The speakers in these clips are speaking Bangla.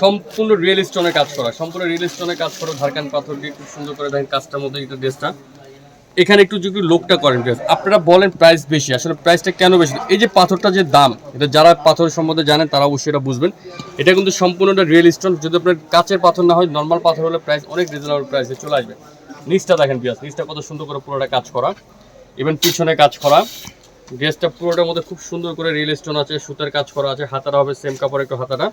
সম্পূর্ণ রিয়েল স্টোনের কাজ করা। সম্পূর্ণ রিয়েল স্টোনের কাজ করা ধারকান পাথর দিয়ে খুব সুন্দর করে দেখেন কাজটার মধ্যে এটা ড্রেসটা এখানে একটু যদি লোকটা করেন ড্রেস আপনারা বলেন প্রাইস বেশি, আসলে প্রাইসটা কেন বেশি? এই যে পাথরটা যে দাম, এটা যারা পাথর সম্বন্ধে জানেন, তারা অবশ্যই এটা বুঝবেন। এটা কিন্তু সম্পূর্ণটা রিয়েল স্টোন যদি আপনার কাচের পাথর না হয় নর্মাল পাথর হলে প্রাইস অনেক রিজনেবল প্রাইসে চলে আসবে। নিচটা দেখেন পিয়াস নিচটা কত সুন্দর করে পুরোটা কাজ করা। ইভেন পিছনে কাজ করা। ড্রেসটা পুরোটার মধ্যে খুব সুন্দর করে রিয়েল স্টোন আছে, সুতার কাজ করা আছে, হাতাটা হবে সেম কাপড় একটু হাতাটা।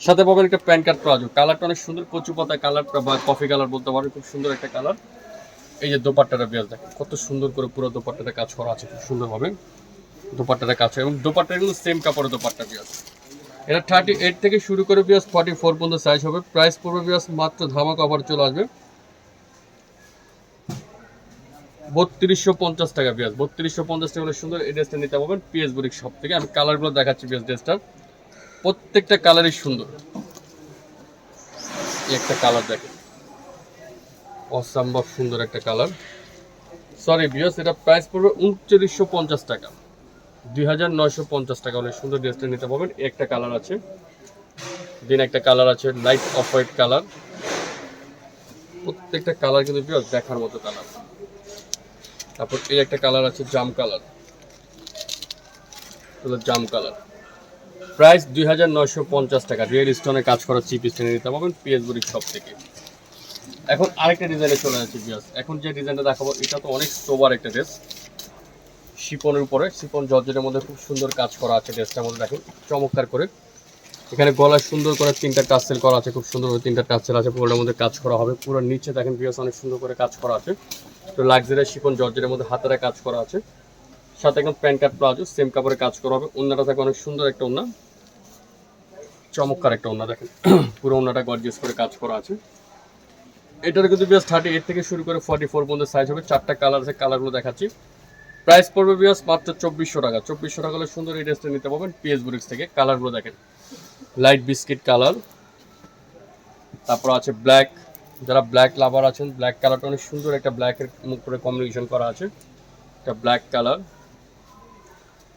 সাথে পাবেন একটা প্যান কার্ড প্লাজো। কালারটা অনেক সুন্দর, কচু পাতা কালারটা বা কফি কালার বলতে পারেন, খুব সুন্দর একটা কালার। এই যে দোপাট্টাটা পেঁয়াজ দেখেন, কত সুন্দর করে পুরো দোপাট্টাটা কাজ করা আছে, খুব সুন্দরভাবে। দোপাট্টাটা কাজ এবং দোপাট্টা কিন্তু সেম কাপড়ের দোপাট্টা পেঁয়াজ। এটা থার্টি এইট থেকে শুরু করে পেঁয়াজ ফর্টি ফোর পর্যন্ত সাইজ হবে। প্রাইস পড়বে পেঁয়াজ, মাত্র ধামাক অফার চলে আসবে। বত্রিশশো পঞ্চাশ টাকা পেঁয়াজ, বত্রিশশো পঞ্চাশ টাকা হলে সুন্দর এই ড্রেসটা নিতে পারবেন। পিএস বুরিক শপ থেকে। আমি কালারগুলো দেখাচ্ছি পেঁয়াজ ড্রেসটার প্রত্যেকটা কালারই সুন্দর। একটা কালার দেখেন। অসম্ভব সুন্দর একটা কালার সরি বিয়স এটা প্রাইস পড়বে উনচল্লিশশো পঞ্চাশ টাকা। দুই হাজার নয়শো পঞ্চাশ টাকা। হলে সুন্দর ড্রেসটা নিতে পারবেন। একটা কালার আছে। দিন একটা কালার আছে লাইট অফ হোয়াইট কালার প্রত্যেকটা কালার কিন্তু বিয়স দেখার মতো কালার তারপর এই একটা কালার আছে, জাম কালার জাম কালার প্রাইস দুই হাজার নয়শো পঞ্চাশ টাকা। রিয়েল স্টোনে কাজ করা চিপ স্টোনে নিতে পারবেন পিএস বুড়ির শপ থেকে। এখন আরেকটা ডিজাইনে চলে যাচ্ছে বিয়াস এখন যে ডিজাইনটা দেখাবো, এটা তো অনেক সোবার একটা ড্রেস শিপনের উপরে শিপন জর্জের মধ্যে খুব সুন্দর কাজ করা আছে ড্রেসটার মধ্যে দেখেন, চমৎকার করে। এখানে গলায় সুন্দর করে তিনটা টাসেল করা আছে, খুব সুন্দর তিনটা টাসেল আছে, পুরোটার মধ্যে কাজ করা হবে। পুরো নিচে দেখেন বিয়াস অনেক সুন্দর করে কাজ করা আছে। তো লাক্সারি শিপন জর্জের মধ্যে হাতেরা কাজ করা আছে। সাথে এখন প্যান্ট কার্ড প্লাজো সেম কাপড়ে কাজ করা হবে। ওন্নাটা থাকে অনেক সুন্দর একটা ওন্না চমৎকার একটা ওন্না দেখেন। পুরো ওন্নাটা গর্জিয়াস করে কাজ করা আছে। এটার কিন্তু বিয়াস থার্টি এইট থেকে শুরু করে ফর্টি ফোর পর্যন্ত সাইজ হবে। চারটা কালার আছে কালারগুলো দেখাচ্ছি। প্রাইস পড়বে বিয়াস মাত্র চব্বিশশো টাকা। চব্বিশশো টাকা হলে সুন্দর এই ড্রেসটা নিতে পারবেন পিএস বুরিক্স থেকে। কালারগুলো দেখেন। লাইট বিস্কিট কালার তারপর আছে ব্ল্যাক যারা ব্ল্যাক লাভার আছেন ব্ল্যাক কালারটা অনেক সুন্দর একটা ব্ল্যাকের মুখ করে কম্বিনেশন করা আছে। একটা ব্ল্যাক কালার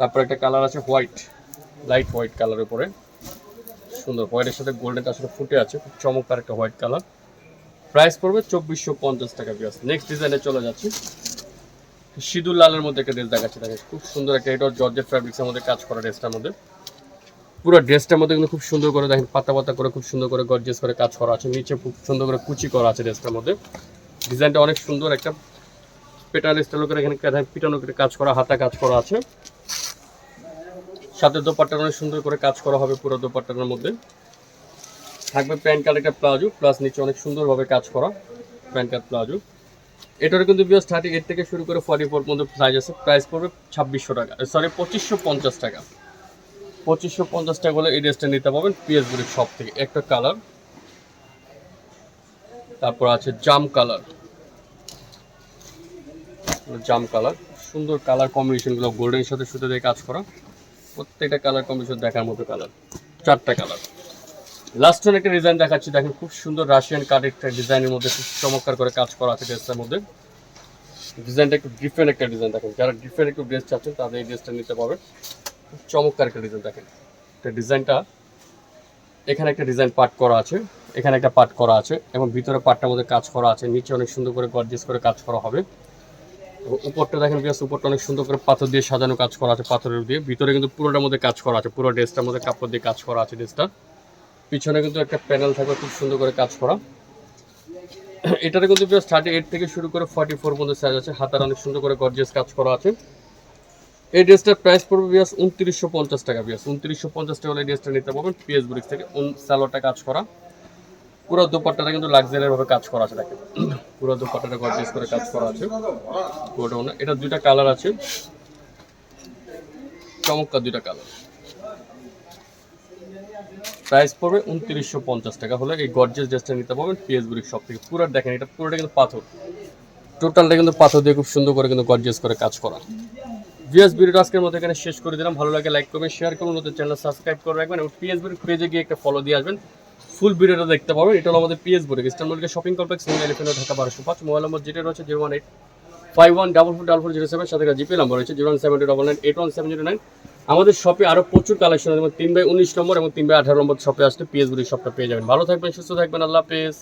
তারপর একটা কালার আছে হোয়াইট লাইট হোয়াইট কালারের উপরে। সুন্দর হোয়াইটের সাথে গোল্ডেনটা আসলে ফুটে আছে, খুব চমৎকার একটা হোয়াইট কালার প্রাইস পড়বে চব্বিশশো পঞ্চাশ টাকা বিয়াস নেক্সট ডিজাইনে চলে যাচ্ছি। সিঁদুর লালের মধ্যে একটা ড্রেস দেখাচ্ছি, দেখেন, খুব সুন্দর একটা, এটা জর্জেট ফ্যাব্রিক্সের মধ্যে কাজ করা ড্রেসটার মধ্যে। পুরো ড্রেসটার মধ্যে কিন্তু খুব সুন্দর করে, দেখেন, পাতা পাতা করে, খুব সুন্দর করে গর্জেস করে কাজ করা আছে। নিচে খুব সুন্দর করে কুচি করা আছে ড্রেসটার মধ্যে। ডিজাইনটা অনেক সুন্দর একটা। পেটাল স্টাইল করে এখানে পিটানো করে কাজ করা, হাতা কাজ করা আছে। সাথে দোপাট্টা অনেক সুন্দর করে কাজ করা হবে পুরো দোপাট্টার মধ্যে। থাকবে প্যান্ট কার্ড একটা প্লাজো, প্লাস নিচে অনেক সুন্দরভাবে কাজ করা প্যান্ট কার্ড প্লাজো। এটার কিন্তু বিয়াস থার্টি এইট থেকে শুরু করে ফর্টি ফোর পর্যন্ত প্রাইস আছে। প্রাইস পড়বে ছাব্বিশশো টাকা সরি পঁচিশশো পঞ্চাশ টাকা। পঁচিশশো পঞ্চাশ টাকা হলে এই ড্রেসটা নিতে পারবেন পিএস বুড়ির শপ থেকে। একটা কালার তারপর আছে জাম কালার জাম কালার সুন্দর কালার কম্বিনেশনগুলো গোল্ডেনের সাথে সুতো দিয়ে কাজ করা। প্রত্যেকটা কালার কম্বিনেশন দেখার মতো কালার চারটা কালার লাস্ট ওয়ান একটা ডিজাইন দেখাচ্ছি, দেখেন খুব সুন্দর রাশিয়ান কার্ড একটা ডিজাইনের মধ্যে খুব চমৎকার করে কাজ করা আছে ড্রেসটার মধ্যে। ডিজাইনটা একটু ডিফারেন্ট একটা ডিজাইন দেখেন। যারা ডিফারেন্ট একটু ড্রেস চাচ্ছেন, তাদের এই ড্রেসটা নিতে পারবেন। খুব চমৎকার একটা ডিজাইন দেখেন। একটা ডিজাইনটা এখানে একটা ডিজাইন পার্ট করা আছে, এখানে একটা পার্ট করা আছে, এবং ভিতরে পার্টটার মধ্যে কাজ করা আছে। নিচে অনেক সুন্দর করে গর্জিয়াস করে কাজ করা হবে। উপরটা দেখেন বিয়াস উপরটা অনেক সুন্দর করে পাথর দিয়ে সাজানো কাজ করা আছে, পাথরের দিয়ে। ভিতরে কিন্তু পুরোটার মধ্যে কাজ করা আছে, পুরো ড্রেসটার মধ্যে কাপড় দিয়ে কাজ করা আছে ড্রেসটা। পিছনে কিন্তু একটা প্যানেল থাকবে, খুব সুন্দর করে কাজ করা। এটাতে কিন্তু বিয়াস থার্টি এইট থেকে শুরু করে ফর্টি ফোর পর্যন্ত সাইজ আছে, হাতার অনেক সুন্দর করে গর্জিয়াস কাজ করা আছে। এই ড্রেসটার প্রাইস পড়বে বিয়াস উনত্রিশশো পঞ্চাশ টাকা। বিয়াস উনত্রিশশো পঞ্চাশ টাকা হলে এই ড্রেসটা নিতে পারবেন পিএস বুরিক্স থেকে স্যালোটা কাজ করা। পুরো দুপাট্টাটা কিন্তু লাক্সারিয়ার ভাবে কাজ করা আছে, দেখেন। পুরো দুপাট্টাটা গর্জিয়াস করে কাজ করা আছে। পুরোটা এটা দুইটা কালার আছে। চমৎকার দুইটা কালার প্রাইস পড়বে উনত্রিশশো পঞ্চাশ টাকা হলে এই গর্জেস ড্রেসটা নিতে পারবেন পিএস বুড়ির সব থেকে। পুরো দেখেন, এটা পুরোটা কিন্তু পাথর। টোটালটা কিন্তু পাথর দিয়ে খুব সুন্দর করে কিন্তু গর্জেস করে কাজ করা। ভিএস ভিডিওটা আজকের মতো এখানে শেষ করে দিলাম। ভালো লাগে লাইক করবেন শেয়ার করুন। নতুন চ্যানেল সাবস্ক্রাইব করে রাখবেন এবং পিএস বির পেজে গিয়ে একটা ফলো দিয়ে আসবেন। ফুল ভিডিওটা দেখতে পাবেন এটা হলো আমাদের পিএস বোর্ডে Eastern Market Shopping Complex New Elephant Dhaka বারোশো পাঁচ মোবাইল নম্বর যেটা রয়েছে zero one eight five one double four double four zero seven সাথে জিপে নাম্বার রয়েছে zero one seven two double nine eight one seven zero nine আমাদের শপে আরও প্রচুর কালেকশন আছে। তিন বাই উনিশ নম্বর এবং তিন বাই আঠারো নম্বর শপে আসলে পিএস বোর্ডের শপটা পেয়ে যাবেন। ভালো থাকবেন, সুস্থ থাকবেন। আল্লাহ হাফেজ।